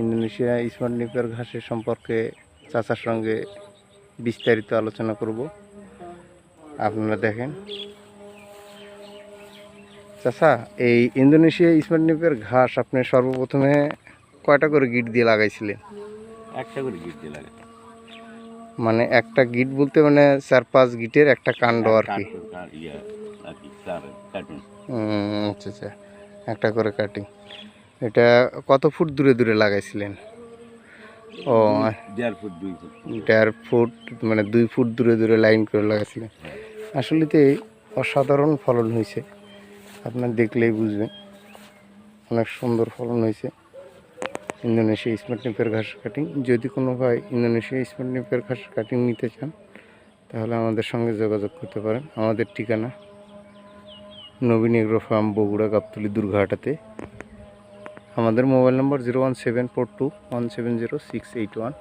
Indonesia smart নিপার ঘাসের সম্পর্কে চাচার সঙ্গে বিস্তারিত আলোচনা করব। আপনারা দেখেন। চাচা এই ইন্দোনেশিয়া স্মার্ট নিপের ঘাস আপনি সর্বপ্রথমে কয়টা করে গিট দিয়ে লাগাইছিলেন? একটা করে গিট দিয়ে লাগে মানে একটা গিট বলতে মানে চার পাঁচ গিটের একটা কাণ্ড আর কি। আচ্ছা আচ্ছা। একটা করে কাটিং এটা কত ফুট দূরে দূরে লাগাইছিলেন? ও দেড় ফুট দুই ফুট। দেড় ফুট মানে দুই ফুট দূরে দূরে লাইন করে লাগাইছিলেন। আসলে তো অসাধারণ ফলন হয়েছে। আপনার দেখলেই বুঝবেন। অনেক সুন্দর ফলন হয়েছে। ইন্দোনেশিয়া স্মার্ট নিপের ঘাস কাটিং। যদি কোনো ভাই ইন্দোনেশিয়া স্মার্ট নিপের ঘাস কাটিং নিতে চান তাহলে আমাদের সঙ্গে যোগাযোগ করতে পারেন। আমাদের ঠিকানা নবীন এগ্রো ফার্ম বগুড়া গাবতলি দুর্ঘাটাতে আমাদের mobile number zero one seven four two one seven zero six eight one.